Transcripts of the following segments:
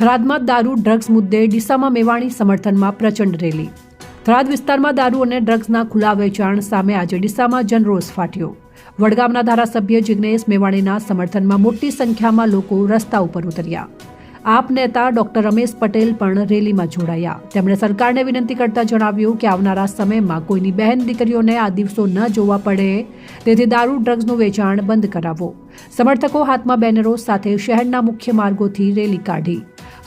થરાદમાં દારૂ, ડ્રગ્સ મુદ્દે ડીસામાં મેવાણી સમર્થનમાં પ્રચંડ રેલી. થરાદ વિસ્તારમાં દારૂ અને ડ્રગ્સના ખુલ્લા વેચાણ સામે આજે ડીસામાં જનરોષ ફાટ્યો. વડગામના ધારાસભ્ય જિગ્નેશ મેવાણીના સમર્થનમાં મોટી સંખ્યામાં લોકો રસ્તા ઉપર ઉતર્યા. આપ નેતા ડોક્ટર રમેશ પટેલ પણ રેલીમાં જોડાયા. તેમણે સરકારને વિનંતી કરતા જણાવ્યું કે આવનારા સમયમાં કોઈની બહેન દીકરીઓને આ દિવસો ન જોવા પડે, તેથી દારૂ, ડ્રગ્સનું વેચાણ બંધ કરાવો. સમર્થકો હાથમાં બેનરો સાથે શહેરના મુખ્ય માર્ગોથી રેલી કાઢી.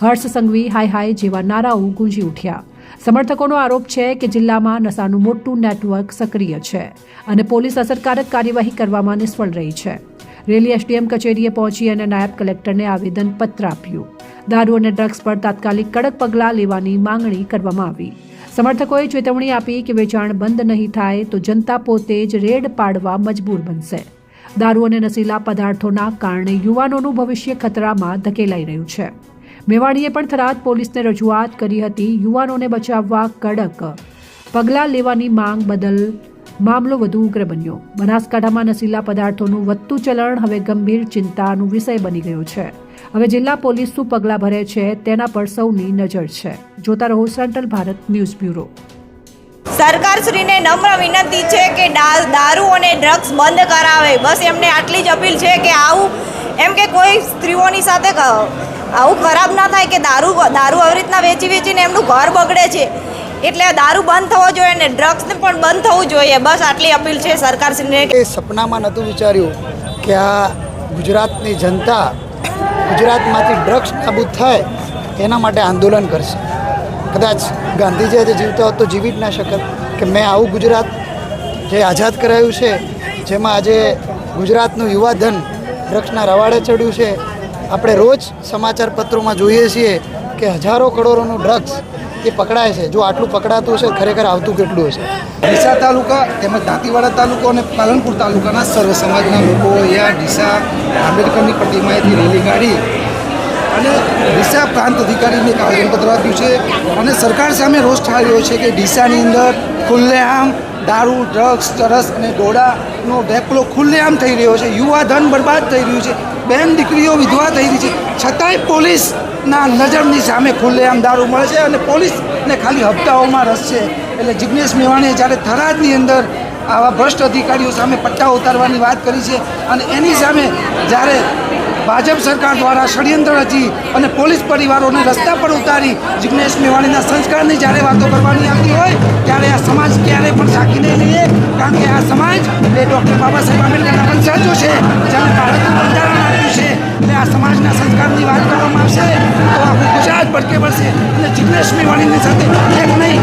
હર્ષ સંઘવી, હાય હાય, જેવા નારાઓ ગુંજી ઉઠ્યા. સમર્થકોનો આરોપ છે કે જિલ્લામાં નશાનું મોટું નેટવર્ક સક્રિય છે અને પોલીસ અસરકારક કાર્યવાહી કરવામાં નિષ્ફળ રહી છે. રેલી એસડીએમ કચેરીએ પહોંચી અને નાયબ કલેક્ટરને આવેદન પત્ર આપ્યું. દારૂ અને ડ્રગ્સ પર તાત્કાલિક કડક પગલાં લેવાની માંગણી કરવામાં આવી. સમર્થકોએ ચેતવણી આપી કે વેચાણ બંધ નહીં થાય તો જનતા પોતે જ રેડ પાડવા મજબૂર બનશે. દારૂ અને નશીલા પદાર્થોના કારણે યુવાનોનું ભવિષ્ય ખતરામાં ધકેલાઈ રહ્યું છે. મેવાણીએ પણ થરાદ પોલીસને રજૂઆત કરી હતી, યુવાનોને બચાવવા કડક પગલાં લેવાની માંગ બદલ મામલો વધુ ઉગ્ર બન્યો. બનાસકાંઠામાં નશીલા પદાર્થોનું વધતું ચલણ હવે ગંભીર ચિંતાનું વિષય બની ગયો છે. હવે જિલ્લા પોલીસ શું પગલાં ભરે છે તેના પર સૌની નજર છે. જોતા રહો સેન્ટ્રલ ભારત ન્યૂઝ બ્યુરો. સરકારશ્રીને નમ્ર વિનંતી છે કે દારૂ અને ડ્રગ્સ બંધ કરાવે. બસ એમને આટલી જ અપીલ છે કે આવું, એમ કે કોઈ સ્ત્રીઓની સાથે આવું ખરાબ ના થાય કે દારૂ દારૂ આવી રીતના વેચી વેચીને એમનું ઘર બગડે છે. એટલે દારૂ બંધ થવો જોઈએ અને ડ્રગ્સને પણ બંધ થવું જોઈએ. બસ આટલી અપીલ છે સરકારશ્રીને. એ સપનામાં નહોતું વિચાર્યું કે આ ગુજરાતની જનતા ગુજરાતમાંથી ડ્રગ્સ નાબૂદ થાય એના માટે આંદોલન કરશે. કદાચ ગાંધીજી આજે જીવતા હોત તો જીવી જ ના શકત કે મેં આવું ગુજરાત જે આઝાદ કરાયું છે, જેમાં આજે ગુજરાતનું યુવાધન ડ્રગ્સના રવાડે ચડ્યું છે આપણે રોજ સમાચાર પત્રોમાં જોઈએ છીએ કે હજારો કરોડોનું ડ્રગ્સ એ પકડાય છે. જો આટલું પકડાતું હશે, ખરેખર આવતું કેટલું હશે? ડીસા તાલુકા તેમજ દાંતીવાડા તાલુકો અને પાલનપુર તાલુકાના સર્વ સમાજના લોકો અહીંયા ડીસા આંબેડકરની પ્રતિમાએથી રેલી કાઢી અને ડીસા પ્રાંત અધિકારીને એક આવેદનપત્ર આપ્યું છે. અને સરકાર સામે રોષ ઠાર્યો છે કે ડીસાની અંદર ખુલ્લેઆમ દારૂ ડ્રગ્સ ચરસ અને દોડાનો વેપલો ખુલ્લેઆમ થઈ રહ્યો છે. યુવા ધન બરબાદ થઈ રહ્યું છે. બેન દીકરીઓ વિધવા થઈ રહી છે. છતાંય પોલીસના નજરની સામે ખુલ્લેઆમ દારૂ મળે છે અને પોલીસને ખાલી હપ્તાઓમાં રસ છે. એટલે જિજ્ઞેશ મેવાણીએ જ્યારે થરાદની અંદર આવા ભ્રષ્ટ અધિકારીઓ સામે પટ્ટા ઉતારવાની વાત કરી છે અને એની સામે જ્યારે ભાજપ સરકાર દ્વારા ષડયંત્ર રચી અને પોલીસ પરિવારોને રસ્તા પર ઉતારી જિગ્નેશ મેવાણીના સંસ્કારની જ્યારે વાતો કરવાની આવતી હોય, ત્યારે આ સમાજ ક્યારેય પણ સાકી નહીં લઈએ, કારણ કે આ સમાજ એ ડૉક્ટર બાબા સાહેબ આંબેડકરના વંશજો છે જેને ભારતનું બંધારણ આપ્યું છે. એટલે આ સમાજના સંસ્કારની વાત કરવામાં આવશે, તો આખું ગુજરાત ભડકે પડશે અને જિગ્નેશ મેવાણીની સાથે એક નહીં